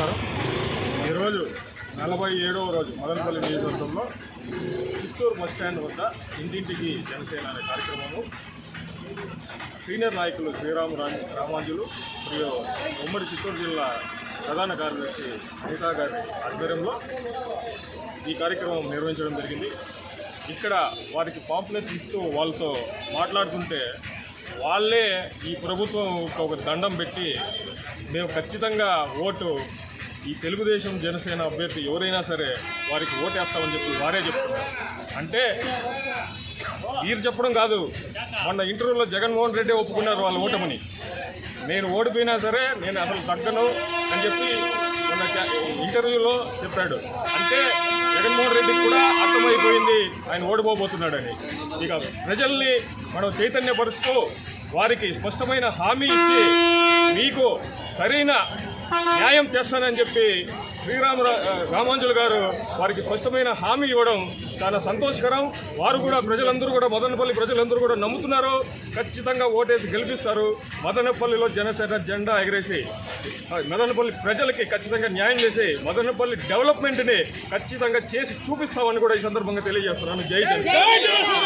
నమస్కారం ఈరోజు నలభై ఏడవ రోజు మదనపల్లి నియోజకవర్గంలో చిత్తూరు బస్ స్టాండ్ వద్ద ఇంటింటికి జనసేన అనే కార్యక్రమము. సీనియర్ నాయకులు శ్రీరామ్ రామాంజులు మరియు ఉమ్మడి చిత్తూరు జిల్లా ప్రధాన కార్యదర్శి అనితా గారి ఆధ్వర్యంలో ఈ కార్యక్రమం నిర్వహించడం జరిగింది. ఇక్కడ వారికి పాంప్లెట్ ఇస్తూ వాళ్ళతో మాట్లాడుతుంటే వాళ్ళే ఈ ప్రభుత్వం ఒక దండం పెట్టి మేము ఖచ్చితంగా ఓటు ఈ తెలుగుదేశం జనసేన అభ్యర్థి ఎవరైనా సరే వారికి ఓటేస్తామని చెప్పి వారే చెప్తున్నారు. అంటే వీరు చెప్పడం కాదు. మొన్న ఇంటర్వ్యూలో జగన్మోహన్ రెడ్డి ఒప్పుకున్నారు వాళ్ళ ఓటమని. నేను ఓడిపోయినా సరే నేను అసలు తగ్గను అని చెప్పి మొన్న ఇంటర్వ్యూలో చెప్పాడు. అంటే జగన్మోహన్ రెడ్డికి కూడా అర్థమైపోయింది. ఆయన ఓడిపోబోతున్నాడని. ఇక ప్రజల్ని మనం చైతన్యపరుస్తూ వారికి స్పష్టమైన హామీ ఇచ్చి మీకు సరైన న్యాయం చేస్తానని చెప్పి శ్రీరామ రామాంజులు గారు వారికి స్పష్టమైన హామీ ఇవ్వడం చాలా సంతోషకరం. వారు కూడా ప్రజలందరూ కూడా మదనపల్లి ప్రజలందరూ కూడా నమ్ముతున్నారు. ఖచ్చితంగా ఓటేసి గెలిపిస్తారు. మదనపల్లిలో జనసేన జెండా ఎగరేసి మదనపల్లి ప్రజలకి ఖచ్చితంగా న్యాయం చేసి మదనపల్లి డెవలప్మెంట్ని ఖచ్చితంగా చేసి చూపిస్తామని కూడా ఈ సందర్భంగా తెలియజేస్తున్నాను. జై జనసేన!